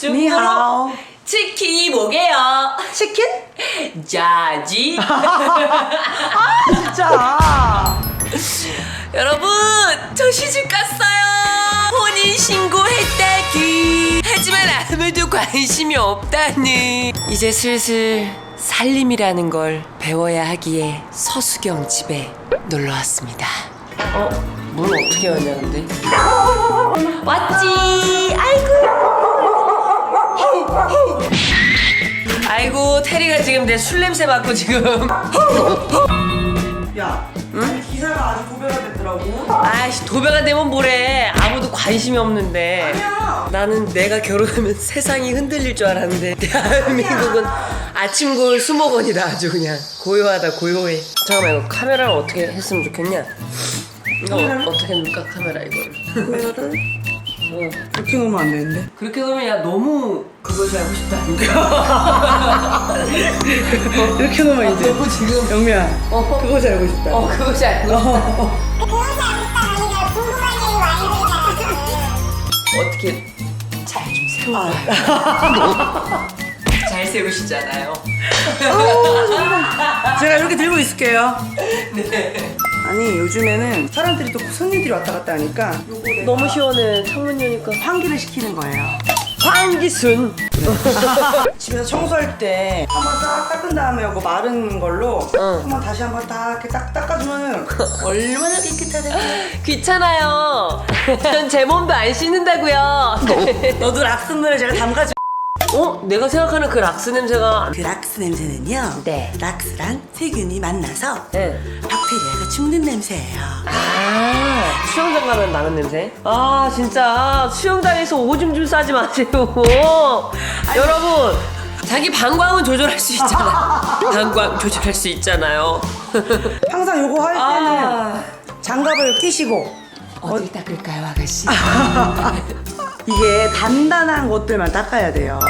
중국어로 니하오. 치킨이 뭐게요? 치킨? 자지. 진짜. 여러분, 저 시집 갔어요. 혼인 신고했다기. 하지만 아무도 관심이 없다는. 이제 슬슬 살림이라는 걸 배워야 하기에 서수경 집에 놀러 왔습니다. 어, 문 어떻게 왔냐 근데? 왔지. 아이고. 아이고 테리가 지금 내 술 냄새 맡고 지금 야, 응? 기사가 아주 도배가 됐더라고. 아이씨 도배가 되면 뭐래 아무도 관심이 없는데 아니야. 나는 내가 결혼하면 세상이 흔들릴 줄 알았는데 대한민국은 아침골 수목원이다 아주 그냥 고요하다 고요해 잠깐만 이거 카메라를 어떻게 했으면 좋겠냐 이거 카메라를? 어, 떻게 놓을까 카메라 이거를 카메라를 어. 그렇게 놓으면 안 되는데. 그렇게 놓으면 야 너무 그것이 알고 싶다니까 이렇게 놓으면 이제. 너무 지금 영미야, 어, 그거 잘 알고 싶다. 어 그것이 알고 싶다 어떻게 잘 좀 세워 아, 잘 세우시잖아요 제가 이렇게 들고 있을게요. 네. 아니 요즘에는 사람들이 또 손님들이 왔다 갔다 하니까 요거 너무 시원해 창문 여니까 환기를 시키는 거예요. 황기순 집에서 청소할 때 한번 싹 닦은 다음에 요거 마른 걸로 응. 한번 다시 한번 딱 이렇게 딱 닦아주면은 얼마나 깨끗하다. 귀찮아요 전 제 몸도 안 씻는다고요 너도 락스물을 제가 담가줄. 어? 내가 생각하는 그 락스 냄새가 그 락스 냄새는요. 네. 락스랑 세균이 만나서 네. 박테리아가 죽는 냄새예요. 아 수영장 가면 나는 냄새? 아 진짜 수영장에서 오줌 좀 싸지 마세요 여러분 자기 방광은 조절할 수 있잖아 방광 조절할 수 있잖아요 항상 요거 할 때는 아 장갑을 끼시고 어디 닦을까요 아가씨? 이게 단단한 것들만 닦아야 돼요.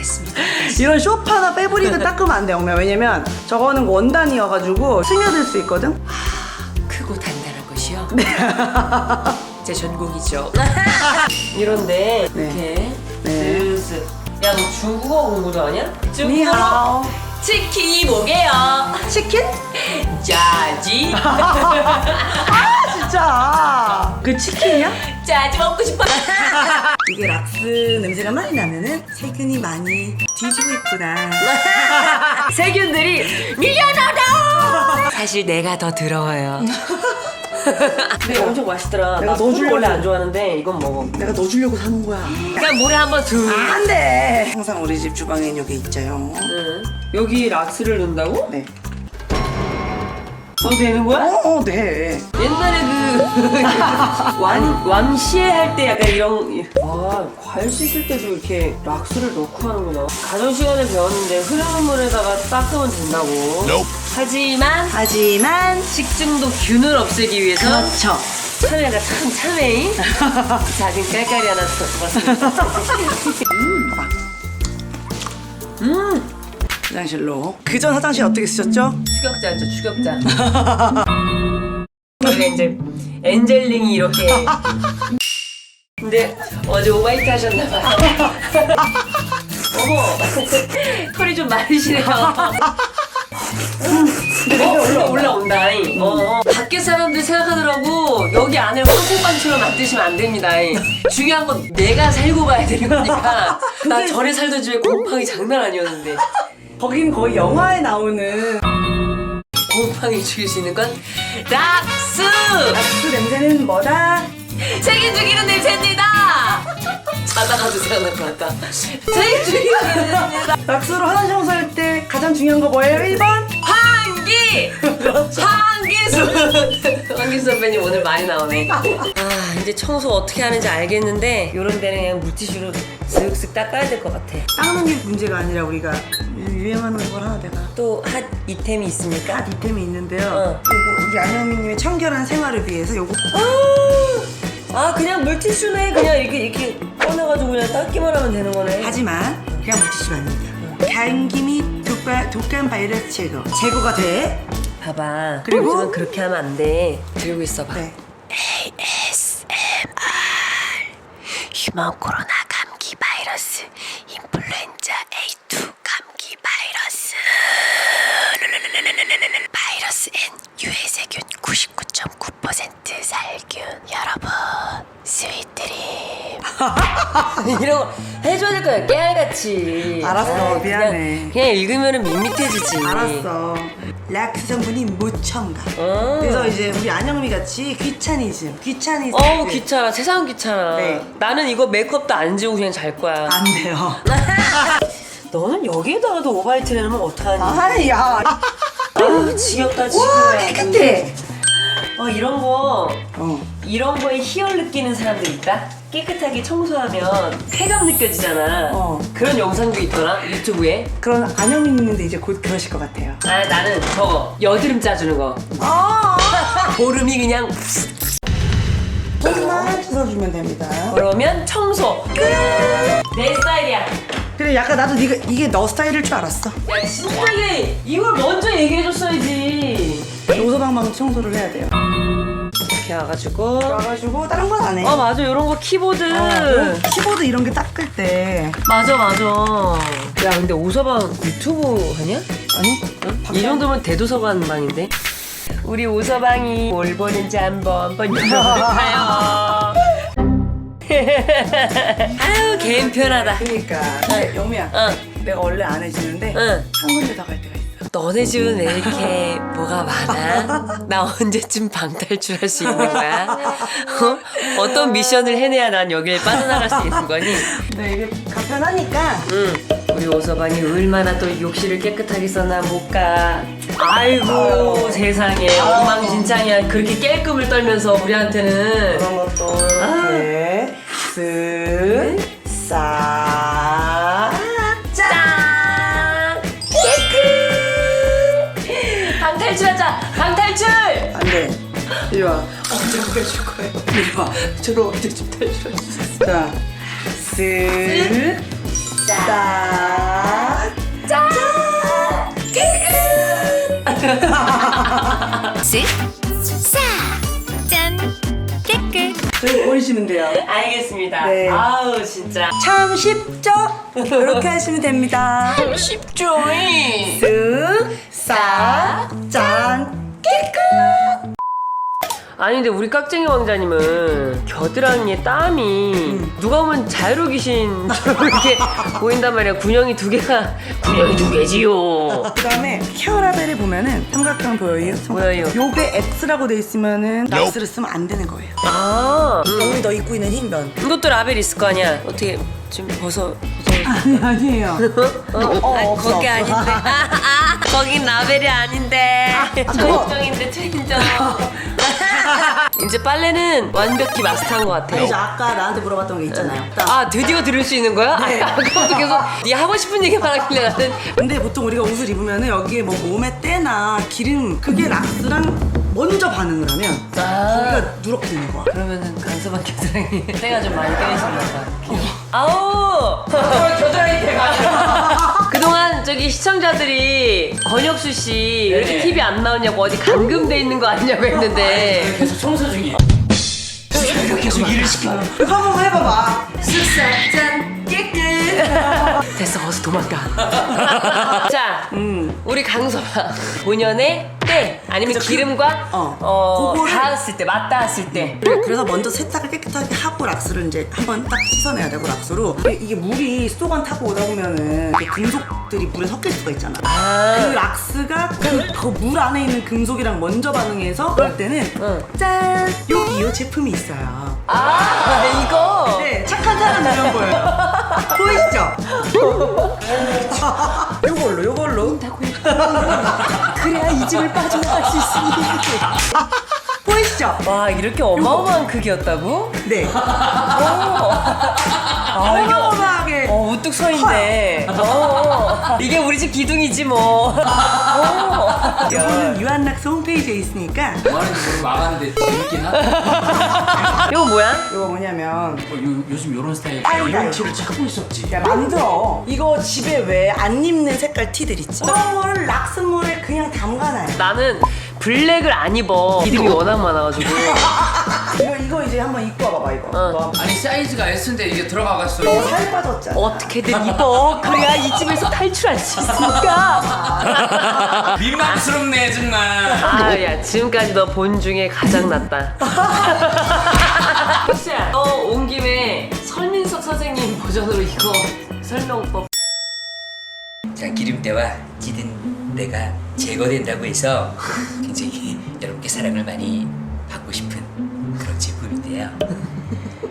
알겠습니다 이런 쇼파 나 패브릭은 닦으면 안 돼요. 엄마. 왜냐면 저거는 원단이어가지고 스며들 수 있거든. 크고 단단한 것이요? 제 전공이죠. 이런데 네. 이렇게 네. 슬슬. 야, 너 중국어 공부도 하냐? 니하오. 치킨이 뭐게요? 치킨? 짜지. 아 진짜. 그 치킨이야? 짜지 먹고 싶어. 이게 락스 냄새가 많이 나면은 세균이 많이 뒤지고 있구나. 세균들이 밀려나다. 사실 내가 더 더러워요. 근데 엄청 맛있더라. 내가 나 술을 넣어주려고. 원래 안 좋아하는데 이건 먹어. 내가 넣어주려고 사는 거야. 그냥 물에 한번 두. 안 돼. 항상 우리 집 주방엔 요게 있죠요. 응. 여기 락스를 넣는다고? 네. 너 되는 거야? 어, 어, 네. 옛날에 그 완, 완시에 할 때 약간 이런 아 과일 씻을 때도 이렇게 락스를 넣고 하는구나 가정 시간에 배웠는데 흐르는 물에다가 닦으면 된다고 하지만 하지만 식중독 균을 없애기 위해서 그렇죠. 참외가 참 참외 작은 깔깔이 하나 들어갔습니다 음 화장실로. 그전 화장실 어떻게 쓰셨죠? 추격자였죠 추격자 원래 이제 엔젤링이 이렇게 근데 어제 오바이트 하셨나봐요 어머 털이 좀 마르시네요 어, 올라 올라온다. 어, 밖에 사람들 생각하더라고 여기 안을 황콩반처럼 만드시면 안 됩니다. 중요한 건 내가 살고 봐야 되는 거니까. 나 전에 살던 집에 곰팡이 장난 아니었는데 거긴 거의 영화에 나오는 곰팡이 죽일 수 있는 건 락스. 락스 냄새는 뭐다? 책임 죽이는 냄새입니다. 자다가도 생각날 것 같다. 책임 죽이는 냄새입니다. 락스로 화장실 청소할 때 가장 중요한 거 뭐예요? 1번? 한기! 한기수! 한기수 선배님 오늘 많이 나오네. 아, 이제 청소 어떻게 하는지 알겠는데, 요런 데는 그냥 물티슈로 슥슥 닦아야 될 것 같아. 닦는 게 문제가 아니라 우리가 유행하는 걸 하나 내가 또 핫 이템이 있습니까? 핫 이템이 있는데요. 어. 요거 우리 안영미님의 청결한 생활을 위해서 요거 아, 아, 그냥 물티슈네. 그냥 이렇게, 이렇게 꺼내가지고 그냥 닦기만 하면 되는 거네. 하지만 그냥 물티슈가 아닙니다. 감기 및 독감, 독감 바이러스 제거 제거가 돼. 봐봐. 그리고? 그렇게 하면 안 돼. 들고 있어봐. 네. 휴먼 코로나 감기 바이러스, 인플루엔자 A2 감기 바이러스, 바이러스 N 유해세균 99.9% 살균. 여러분, 스윗드림. 이런 거 해줘야 될 거야 깨알같이 알았어, 아이, 미안해. 그냥, 그냥 읽으면 밋밋해지지 알았어. 락스 성분이 무첨가. 어. 그래서 이제 우리 안영미 같이 귀차니즘, 귀차니즘. 어우 귀찮아 세상 귀찮아 네. 나는 이거 메이크업도 안 지우고 그냥 잘 거야 안 돼요. 너는 여기에다가도 오바이트 내놓으면 어떡하니 아야. 아유 지겹다 지금 와 깨끗해. 어 이런 거 어. 이런 거에 희열 느끼는 사람들 있다 깨끗하게 청소하면 쾌감 느껴지잖아 어. 그런 영상도 있더라 유튜브에 그런 안영미 있는데 이제 곧 그러실 것 같아요. 아 나는 저거 여드름 짜주는 거 아. 보름이 그냥 조금만 씻어주면 됩니다. 그러면 청소 끝 내 스타일이야 그래 약간 나도 네가 이게 너 스타일일 줄 알았어. 야 신나게 이걸 먼저 얘기해줬어야지 요소방망 청소를 해야 돼요. 이렇게 와가지고 와가지고 다른 건 안 해. 어 맞아 이런 거 키보드 어, 키보드 이런 게 닦을 때 맞아 맞아 야 근데 오서방 유튜브 하냐? 아니 이 정도면 대도서관 방인데 우리 오서방이 뭘 보는지 한번 한번 열어볼까요? 아유 개인 편하다 그러니까 근데 영미야 응. 내가 원래 안 해주는데 응. 한 군데 더갈 때가 있어. 너네 집은 왜 이렇게 뭐가 많아? 나 언제쯤 방탈출할 수 있는 거야? 어? 어떤 미션을 해내야 난 여길 빠져나갈 수 있는 거니? 근데 이게 간편하니까 응. 우리 오서방이 얼마나 또 욕실을 깨끗하게 써나 못가. 아이고 세상에 엉망진창이야. 그렇게 깰끔을 떨면서 우리한테는 그런 것도 이렇게 쓱 싹 안돼 이리 와 언제 보여줄 거예요 이리 와 저로 언제 좀 탈출할 수 있어 자 쓱싹 쓱, 싹, 짠, 깨끗. 저기 보이시면 돼요 알겠습니다. 네. 아우 진짜 참 쉽죠? 이렇게 하시면 됩니다 쉽죠? 쓱 싹 짠 아니 근데 우리 깍쟁이 왕자님은 겨드랑이에 땀이 누가 보면 자유로 귀신처럼 이렇게 보인단 말이야. 군형이 두 개가 군형이 두 개지요. 그 다음에 케어라벨을 보면은 삼각형 보여요? 보여요. 요게 X라고 돼 있으면은 락스를 쓰면 안 되는 거예요. 아. 음. 우리 너 입고 있는 흰 면 이것도 라벨 있을 거 아니야. 어떻게 좀 벗어 아니 아니에요. 어, 어, 아니, 없어, 거기 없어. 아닌데. 아, 거긴 라벨이 아닌데. 그거. 초인종인데 초인종 이제 빨래는 완벽히 마스터한 것 같아요. 아니죠 아까 나한테 물어봤던 게 있잖아요. 아 드디어 들을 수 있는 거야? 네. 아, 아까부터 계속 네 하고 싶은 얘기만 하길래 나는. 근데 보통 우리가 옷을 입으면은 여기에 뭐 몸에 때나 기름 그게 락스랑 먼저 반응을 하면 아. 거기가 누렇게 되는 거야. 그러면은 간소한 겨드랑이 때가 좀 많이 껴있었나 봐 아우 겨드랑이 때가 그동안 저기 시청자들이 권혁수 씨 왜 이렇게 TV 안 나오냐고 어디 감금돼 있는 거 아니냐고 했는데 계속 청소 중이에요. 계속 일을 시켜. 이거 한 번만 해봐봐 쓱싹 짠 깨끗 됐어 어서 도망가 자 음. 우리 강서방 본연의 때 아니면 그- 기름과 어. 어, 그거를- 닿았을 때 맞닿았을 때. 그래- 그래서 먼저 세탁을 깨끗하게 하고 락스를 이제 한번 딱 씻어내야 되고 락스로. 이게- 이게 물이 수도관 타고 오다 보면은 이게 금속들이 물에 섞일 수가 있잖아. 그 아, 락스가 그물 안에 있는 금속이랑 먼저 반응해서 그럴 때는 응. 짠! 여기 이 제품이 있어요 아 이거 네 착한 사람 이런 거예요 보이시죠? 요걸로 요걸로 그래야 이 집을 빠져나갈 수 있습니다 보이시죠? 와 이렇게 어마어마한 크기였다고? 네 어, 어마어마하게 어 우뚝 서인데 어, 이게 우리 집 기둥이지 뭐 어. 이거는 유한락스 홈페이지에 있으니까 뭐 하는지 모르고 막았는데 재밌긴 하다. 이거 뭐야? 이거 뭐냐면 어, 요, 요즘 요런 스타일. 아이고. 이런 티를 찾고 있었지. 야 만들어 이거 집에 왜 안 입는 색깔 티들 있지 그런 거를 락스물에 그냥 담가놔요 나는 블랙을 안 입어. 이름이 워낙 많아가지고. 이거 이거 이제 한번 입고 와봐봐 이거. 어. 너 아니 사이즈가 S인데 이게 들어가갔어. 너살 빠졌잖아. 어떻게든 입어. 그래야 이 집에서 탈출할 수 있으니까. 민망스럽네 정말. 아, 야, 지금까지 너 본 중에 가장 낫다. 혹시야, 너 온 김에 설민석 선생님 버전으로 이거 설명법. 자 기름때와 찌든 때가 제거된다고 해서 굉장히 여러분께 사랑을 많이 받고 싶은 그런 제품인데요.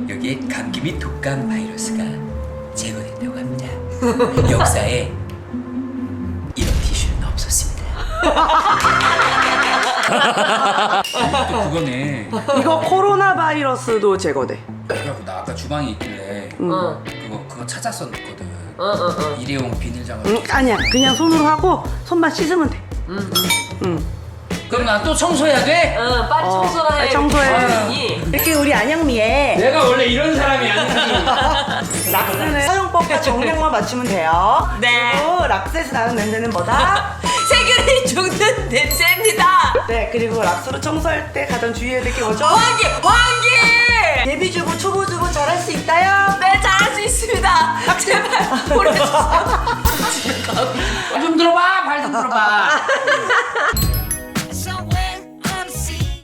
여기에 감기 및 독감 바이러스가 제거된다고 합니다. 역사에 이런 티슈는 없었습니다. 또 그거네. 이거 코로나 바이러스도 제거돼. 그래갖고 나 아까 주방에 있길래 어, 그거 그거 찾았었거든. 어, 어, 어. 일회용 비닐 장갑. 응, 아니야. 그냥 손으로 하고 손만 씻으면 돼. 그럼 나 또 청소해야 돼? 어, 빨리 어, 청소를 해. 빨리 청소해. 아니, 이렇게 우리 안영미의 내가 원래 이런 사람이 아니지. 락스는 사용법과 정량만 맞추면 돼요. 네. 그리고 락스에서 나는 냄새는 뭐다? 세균이 죽는 냄새입니다. 네. 그리고 락스로 청소할 때 가장 주의해야 될 게 뭐죠? 환기, 환기! 예비주부, 초보주부 잘할 수 있다요. 네, 수 있습니다. 제발 보내주세요. 좀 들어봐, 발 좀 들어봐.